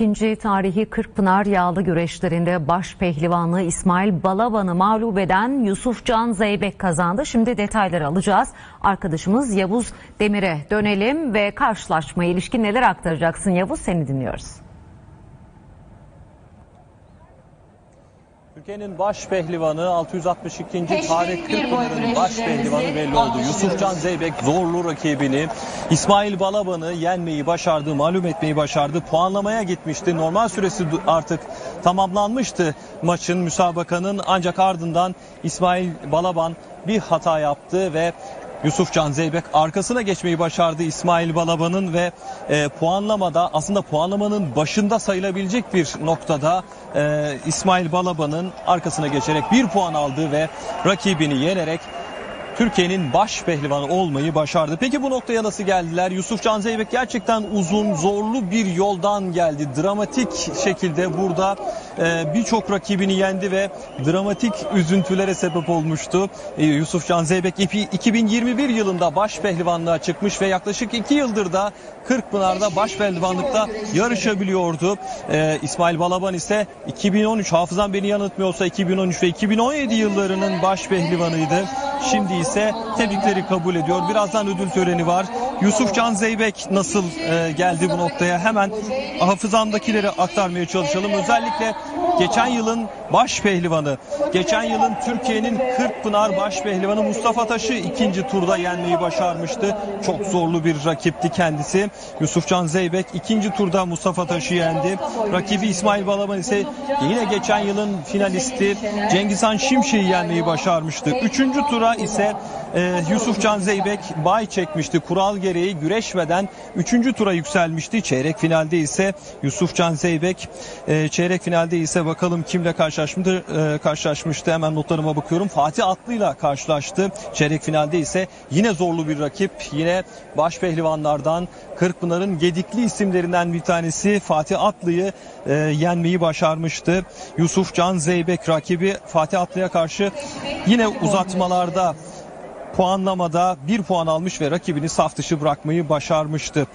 62. tarihi Kırkpınar yağlı güreşlerinde baş pehlivanı İsmail Balaban'ı mağlup eden Yusuf Can Zeybek kazandı. Şimdi detayları alacağız. Arkadaşımız Yavuz Demir'e dönelim ve karşılaşmaya ilişkin neler aktaracaksın Yavuz seni dinliyoruz. Türkiye'nin baş pehlivanı 662. Teşvik Tarık Kırkpınar'ın baş pehlivanı belli oldu. Yusufcan Zeybek zorlu rakibini İsmail Balaban'ı yenmeyi başardı, mağlup etmeyi başardı. Puanlamaya gitmişti. Normal süresi artık tamamlanmıştı maçın, müsabakanın. Ancak ardından İsmail Balaban bir hata yaptı ve Yusufcan Zeybek arkasına geçmeyi başardı İsmail Balaban'ın ve e, puanlamada aslında puanlamanın başında sayılabilecek bir noktada e, İsmail Balaban'ın arkasına geçerek bir puan aldı ve rakibini yenerek Türkiye'nin baş pehlivanı olmayı başardı. Peki bu noktaya nasıl geldiler? Yusufcan Zeybek gerçekten uzun, zorlu bir yoldan geldi. Dramatik şekilde burada e, birçok rakibini yendi ve dramatik üzüntülere sebep olmuştu. E, Yusufcan Zeybek ipi- 2021 yılında baş pehlivanlığa çıkmış ve yaklaşık 2 yıldır da Kırkpınar'da baş pehlivanlıkta yarışabiliyordu. E, İsmail Balaban ise 2013 hafızam beni yanıltmıyorsa 2013 ve 2017 yıllarının baş pehlivanıydı. Şimdi ise tebrikleri kabul ediyor. Birazdan ödül töreni var. Yusuf Can Zeybek nasıl e, geldi bu noktaya? Hemen hafızamdakileri aktarmaya çalışalım. Özellikle geçen yılın baş pehlivanı, geçen yılın Türkiye'nin Kırkpınar baş pehlivanı Mustafa Taş'ı ikinci turda yenmeyi başarmıştı. Çok zorlu bir rakipti kendisi. Yusuf Can Zeybek ikinci turda Mustafa Taş'ı yendi. Rakibi İsmail Balaban ise yine geçen yılın finalisti Cengizhan Şimşek'i yenmeyi başarmıştı. Üçüncü tura ise e, Yusuf Can Zeybek bay çekmişti. Kural gereği güreşmeden üçüncü tura yükselmişti. Çeyrek finalde ise Yusuf Can Zeybek e, çeyrek finalde ise bakalım kimle karşılaşmıştı. E, karşılaşmıştı. Hemen notlarıma bakıyorum. Fatih Atlı'yla karşılaştı. Çeyrek finalde ise yine zorlu bir rakip. Yine baş pehlivanlardan Kırkpınar'ın gedikli isimlerinden bir tanesi Fatih Atlı'yı e, yenmeyi başarmıştı. Yusuf Can Zeybek rakibi Fatih Atlı'ya karşı yine uzatmalarda puanlamada bir puan almış ve rakibini saf dışı bırakmayı başarmıştı.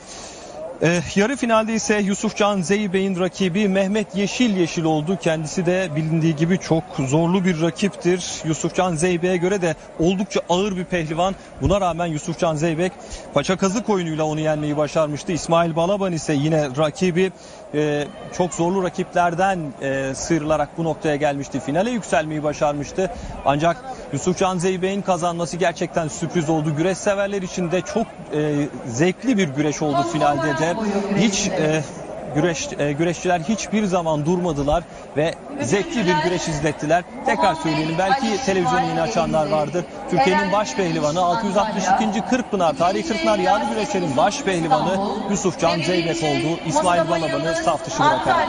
Ee, yarı finalde ise Yusufcan Zeybek'in rakibi Mehmet Yeşil Yeşil oldu. Kendisi de bilindiği gibi çok zorlu bir rakiptir. Yusufcan Zeybek'e göre de oldukça ağır bir pehlivan. Buna rağmen Yusufcan Zeybek paça kazık oyunuyla onu yenmeyi başarmıştı. İsmail Balaban ise yine rakibi e, çok zorlu rakiplerden e, sıyrılarak bu noktaya gelmişti. Finale yükselmeyi başarmıştı. Ancak Yusufcan Zeybek'in kazanması gerçekten sürpriz oldu. Güreş severler için de çok e, zevkli bir güreş oldu finalde de. Hiç e, güreş e, güreşçiler hiçbir zaman durmadılar ve zevkli bir güreş izlettiler. Tekrar söyleyelim belki televizyonu yeni açanlar vardır. Türkiye'nin baş pehlivanı 662. Kırkpınar tarihi Kırkpınar yağlı güreşlerin baş pehlivanı Yusuf Can Zeybek oldu. İsmail Balaban'ı saf dışı bırakarak.